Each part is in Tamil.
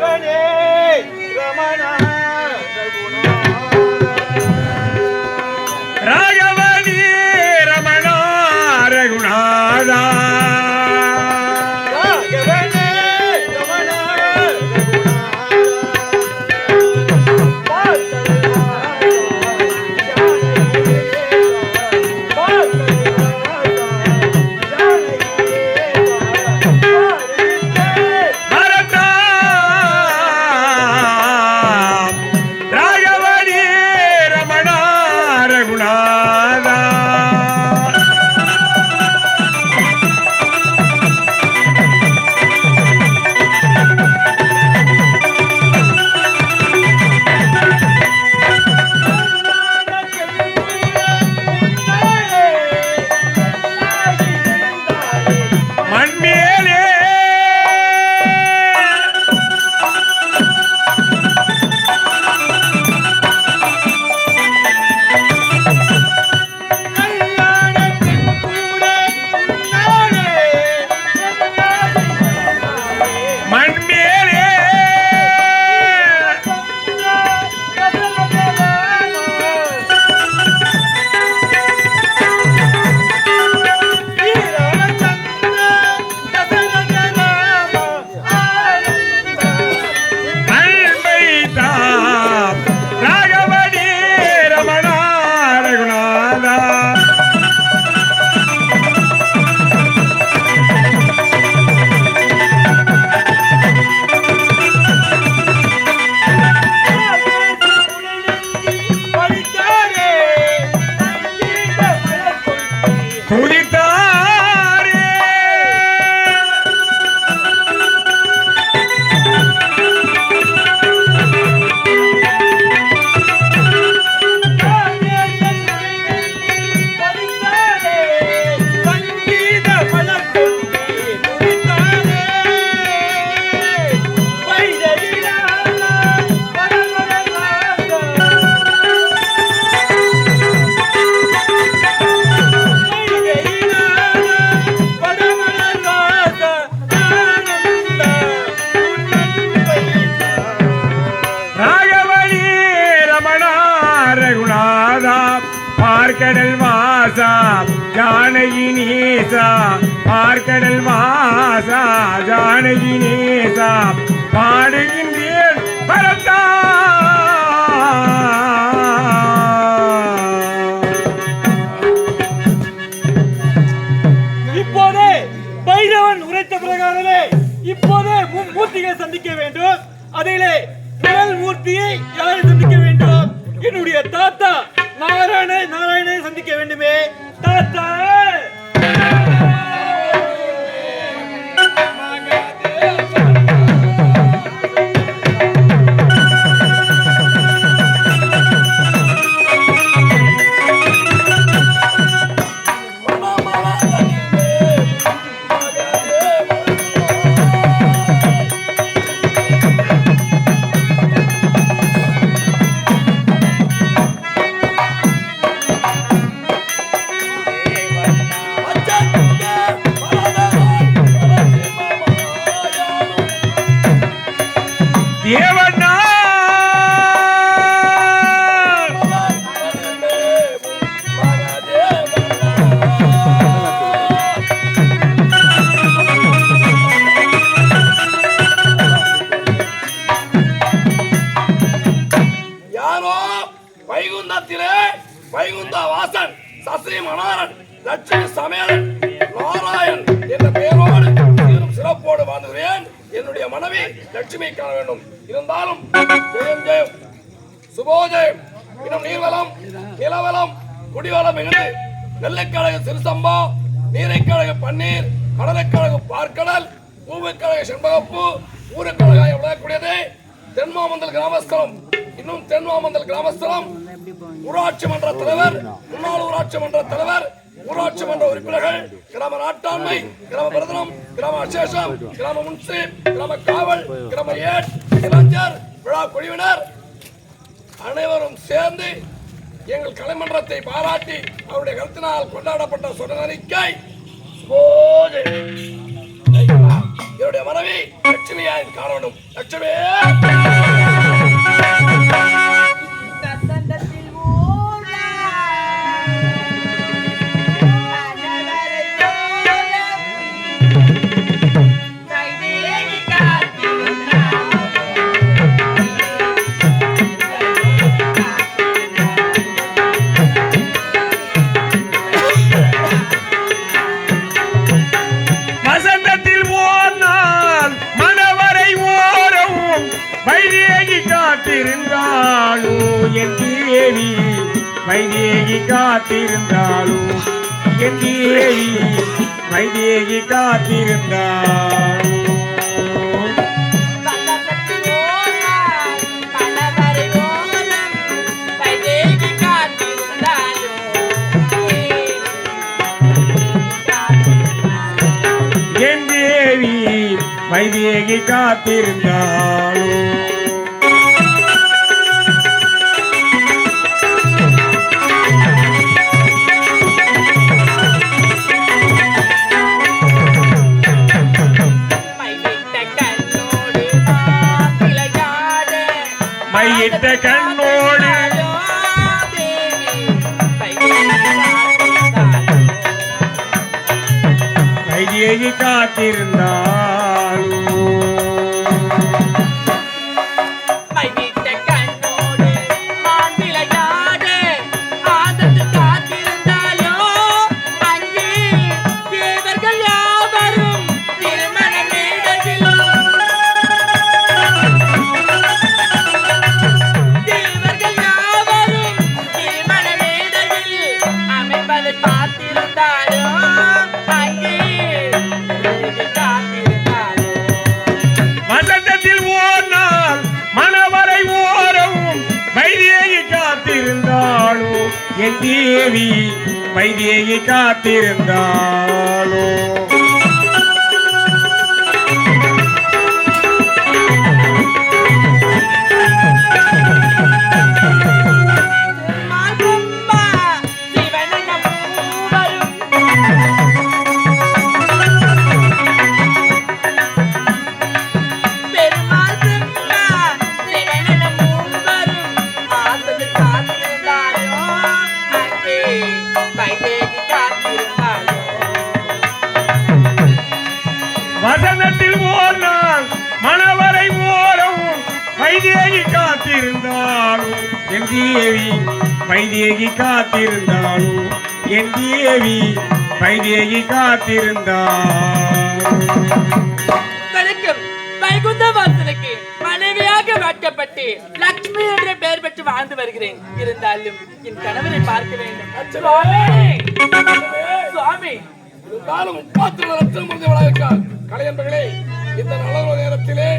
ராகவனே ரமணா பார்க்கடல் வாசா ஜானகி நேசா பாடுகின்றேன் பரத்தா இப்போதே பைரவன் உரைத்த பிரகாரமே இப்போதே மூ- மூர்த்திகளை சந்திக்க வேண்டும். அதிலே முதல் மூர்த்தியை யாரை சந்திக்க வேண்டும்? என்னுடைய தாத்தா நாராயண நாராயணனை சந்திக்க வேண்டுமே. தேவன் லட்சுமியை காண வேண்டும். இருந்தாலும் ஜெயம் ஜெயம். சுபோஜயம். இன்னும் நீர்வளம் நிலவளம் குடிவளம் மிகுந்து நெல்லைக்கழகு சிறுசம்பா நீரைக்கழக பன்னீர் கடலைக்கழகு பார்க்கடல் பூவுக்கழகு செண்பகப்பு ஊருக்கழகாய் விளையக்கூடியது தென்மாமந்தல் கிராமஸ்தலம். இன்னும் தென்மாமந்தல் கிராமஸ்தலம். ஊராட்சி மன்ற தலைவர் முன்னாள் ஊராட்சி மன்ற தலைவர் ஊராட்சி மன்ற உறுப்பினர்கள் கிராம நாட்டாண்மை கிராம பிரதனம் கிராம அசேஷம் கிராம முன்சி கிராம காவல் கிராம ஏட் இளைஞர் விழா குழுவினர் அனைவரும் சேர்ந்து எங்கள் கலைமன்றத்தை பாராட்டி அவருடைய கருத்தினால் கொண்டாடப்பட்ட சுடநறிக்கை போது என்னுடைய மனைவி லட்சுமியை காண வேண்டும் லட்சுமி! வைதேகி காத்திருந்தாலும் காத்திருந்தாளோ. வைதேகி தேவி வைதேகி காத்திருந்தாலும் கண்ணோடு. வைதேகி காத்திருந்தாளோ தேவி வைத்தியை காத்திருந்தாலோ தேவி வைதேகி காத்திருந்தாளோ? என் தேவி வைதேகி காத்திருந்தாளோ. வணக்கம். வைகுந்த வாசனுக்கு மனைவியாக வாக்கப்பட்டு லட்சுமி என்ற பெயர் பெற்று வாழ்ந்து வருகிறேன். இருந்தாலும் என் கணவரை பார்க்க வேண்டும். சுவாமி! சுவாமி இருந்தாலும் முப்பாத்தி லட்சம் முடிஞ்சவளாக இருக்கார் கலையன்பர்களே இந்த நல்ல நேரத்திலே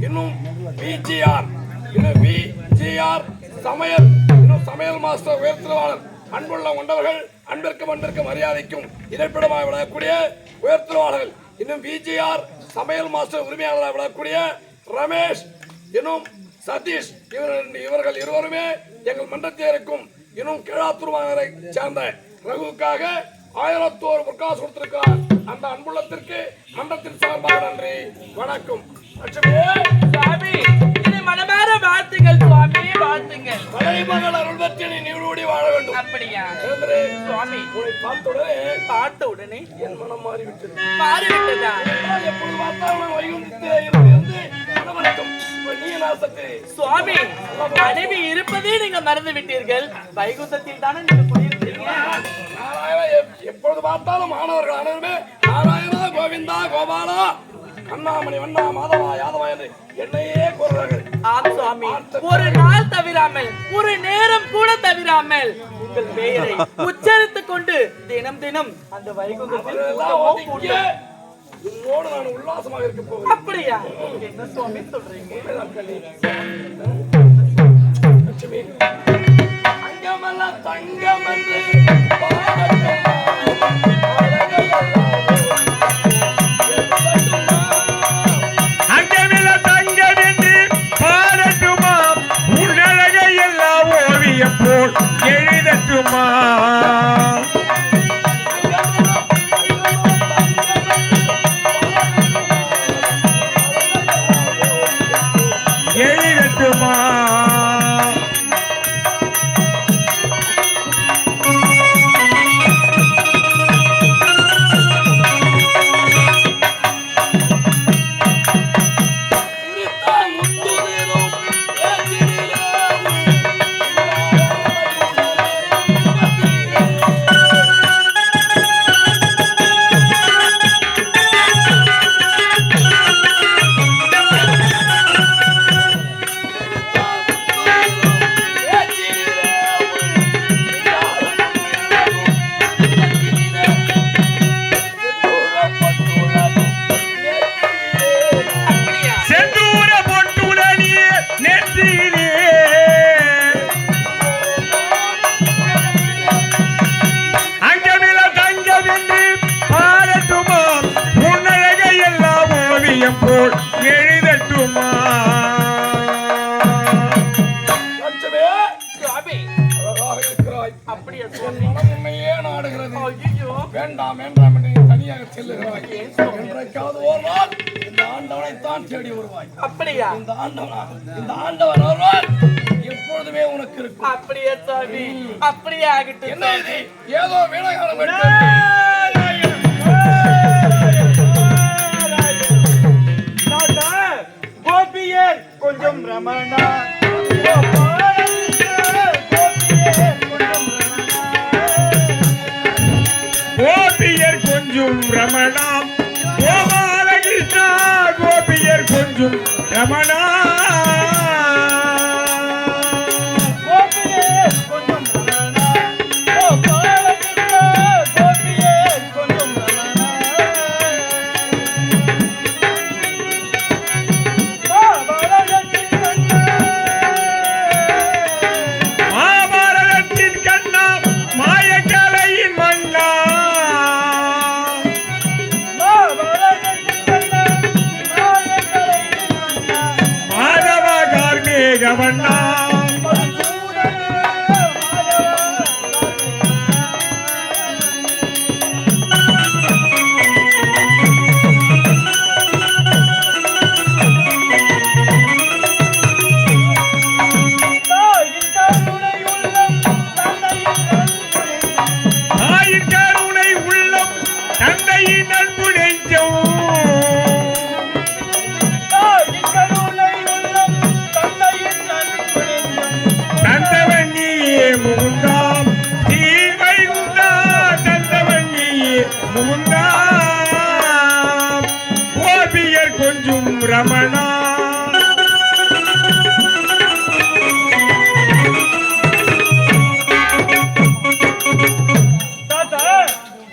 இன்னும் பிஜிஆர் இன்னும் பிஜிஆர் சமையல். இன்னும் சமையல் மாஸ்டர் உயர்த்திருவாளர் அன்புள்ள கொண்டவர்கள் அன்பிற்கும் அன்பிற்கும் மரியாதைக்கும் இடைப்பிடமாக விளங்கக்கூடிய உயர்த்திருவாளர்கள் இன்னும் விஜிஆர் சமையல் மாஸ்டர் உரிமையாளராக விளங்கக்கூடிய ரமேஷ் இன்னும் சதீஷ் இவர் இவர்கள் இருவருமே எங்கள் மன்றத்தில் இருக்கும் இன்னும் கீழாத்தூர் சேர்ந்த ரகுவுக்காக ஆயிரத்தோரு பொற்காசு கொடுத்திருக்கிறார். அந்த அன்புள்ளத்திற்கு மன்றத்தின் சார்பாக நன்றி வணக்கம். லட்சுமி மனமார வாழ்த்துங்கள் சுவாமி வாழ்த்துங்கள். மலைமகள் அருள் பெற்று நீ வாழ வேண்டும். அப்படியா. சுவாமி. உன்னை பார்த்துடனே பார்த்த உடனே என் மனம் மாறிவிட்டது. மாறிவிட்டதா? எப்பொழுது பார்த்தாலும் வைகுந்தத்திலே இருந்து. சுவாமி மனைவி இருப்பதே நீங்க மறந்து விட்டீர்கள் வைகுந்தத்தில் தானே நீங்க எப்பொழுது பார்த்தாலும் மாணவர்கள் அனைவருமே நாராயணா கோவிந்தா கோபாலா கண்ணாமணி வண்ணா மாதவா யாதவா என்று என்னையே கூறுகிறார்கள். ஆம் சுவாமி. ஒரு நாள் தவிராமல் ஒரு நேரம் கூட தவிராமல் உங்கள் பெயரை உச்சரித்துக் கொண்டு தினம் தினம் அந்த கூட்டம். உன்னோடு நான் உல்லாசமாக இருக்க போகிறேன். அப்படியா? என்ன சுவாமி சொல்றீங்க? அங்கமெல்லாம் தங்கம் என்று வேண்டாம் வேண்டாம் என்று தனியாக செல்லுகிறாய். என்றைக்காவது ஒரு நாள் இந்த ஆண்டவனை தான் தேடி வருவாய். அப்படியா? இந்த ஆண்டவனா இந்த ஆண்டவன் வருவான் எப்பொழுதுமே உனக்கு இருக்கும். அப்படியா சுவாமி அப்படியே ஆகட்டும் என்ன இது? ஏதோ வீணகாரம் கொஞ்சம் ரமணா. கொஞ்சும் ரமணாம். கோபாலகிருஷ்ணா கோபியர் கொஞ்சும் ரமணா ரமணா. தாத்தா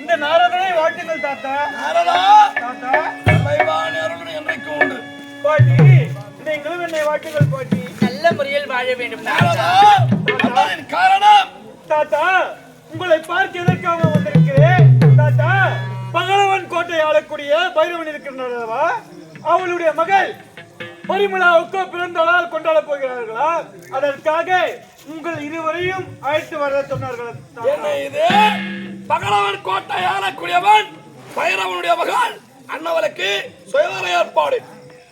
இந்த நாரதனை வாழ்த்துங்கள் தாத்தா. நாரதா தாத்தா. தலைவான அருள் என்றைக்கும் உண்டு. பாட்டி நீங்களும் என்னை பாட்டி. நல்ல முறையில் வாழ வேண்டும் நாரதா அதன் காரணம். தாத்தா உங்களை பார்க்க எதற்காக வந்திருக்கிறேன்? தாத்தா பகலவன் கோட்டை ஆளக்கூடிய பைரவன் இருக்கிறாரவா அவளுடைய மகள் பரிமளாவுக்கு பிறந்த நாள் கொண்டாட போகிறார்களா? அதற்காக உங்கள் இருவரையும் அழைத்து வர சொன்னார்கள். என்ன இது? பகலவன் கோட்டை ஆளக்கூடியவன் பைரவனுடைய மகன் அண்ணவனுக்கு சுயவர ஏற்பாடு.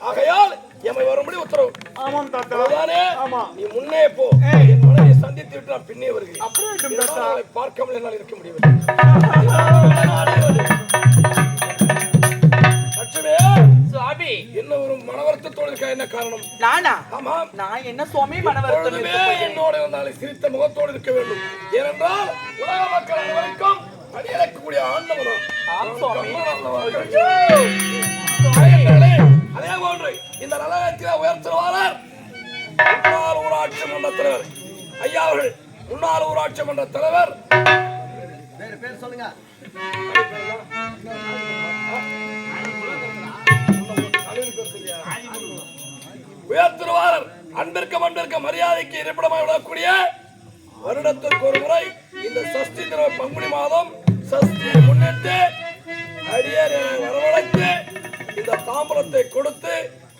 ஆகையால் எம்மை வரும்படி உத்தரவு. ஆமாம் தாத்தா. அவ்வளவுதானே? ஆமா. நீ முன்னே போ. என் மனைவியை சந்தித்து விட்டு நான் பின்னே வருகிறேன். அப்படியே பார்க்காமல் என்னால் இருக்க முடியவில்லை. லட்சுமி! சுவாமி. என்ன ஒரு மனவருத்தத்தோடு இருக்கா? என்ன காரணம்? நானா? ஆமாம் நான் என்ன சுவாமி இருக்க போகிறேன் என்னோட இருந்தாலே சிரித்த முகத்தோடு இருக்க வேண்டும். ஏனென்றால் உலக மக்கள் அனைவருக்கும் அடியறக்கக்கூடிய ஆண்டவனா. ஆம் அதே போன்று இந்த நலகத்தில உயர்த்துவாரர் முன்னாள் ஊராட்சி மன்ற தலைவர். ஐயா அவர்கள் முன்னாள் ஊராட்சி மன்ற தலைவர். உயர்த்திருவாரர் அன்பிற்கும் அன்பிற்கும் மரியாதைக்கு இருப்பிடமாக விடக்கூடிய வருடத்திற்கு ஒரு முறை இந்த சஷ்டி திரு பங்குனி மாதம் சஷ்டியை முன்னிட்டு அடியாரை வரவழைத்து இந்த தாம்பரத்தை கொடுத்து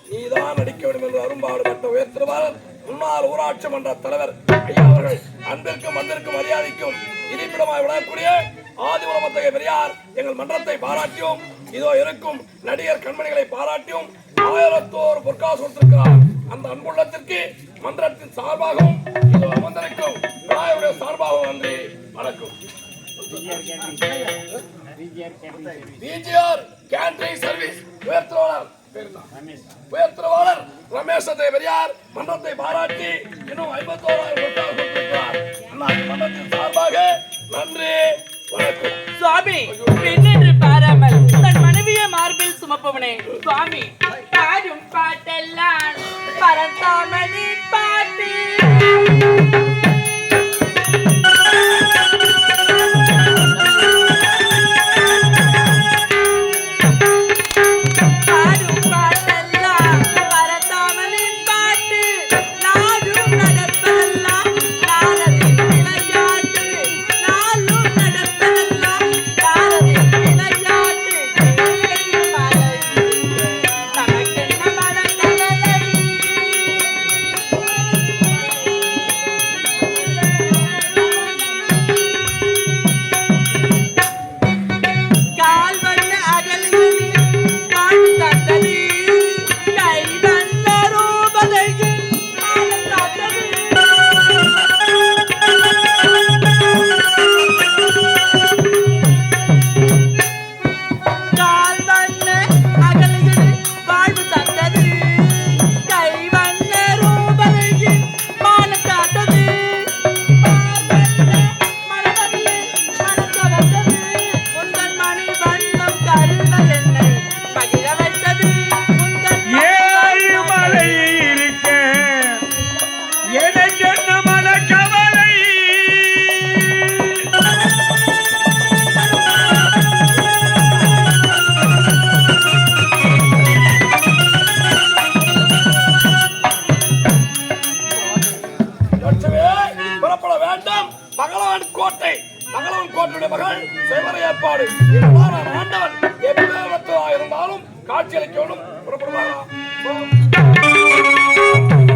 நீதான் நடிக்க வேண்டும் என்று அரும்பாடுபட்ட உயர்த்திருவாரர் முன்னாள் ஊராட்சி மன்ற தலைவர் ஐயா அவர்கள் அன்பிற்கும் அன்பிற்கும் மரியாதைக்கும் இருப்பிடமாய் விடக்கூடிய ஆதிபுரமத்தகை பெரியார் எங்கள் மன்றத்தை பாராட்டியும் இதோ இருக்கும் நடிகர் கண்மணிகளை பாராட்டியும் ஆயிரத்தோரு பொற்காசு கொடுத்திருக்கிறார். அந்த அன்புள்ளத்திற்கு மந்திரத்தின் சார்பாகவும் இதோ அமர்ந்திருக்கும் விநாயகருடைய சார்பாகவும் நன்றி வணக்கம். பிஜிஆர் கேண்டரிங் சர்வீஸ் உயர்த்துவாளர் உயர்த்துவாளர் ரமேஷ் பெரியார் மன்றத்தை பாராட்டி இன்னும் ஐம்பத்தோராயிரம் பொற்காசு கொடுத்திருக்கிறார். மன்றத்தின் சார்பாக நன்றி வணக்கம். சுவாமி பெண்ணென்று பாராமல் தன் மனைவியை மார்பில் சுமப்பவனே. சுவாமி பாடும் பாட்டெல்லாம் பரந்தாமணி பாட்டு.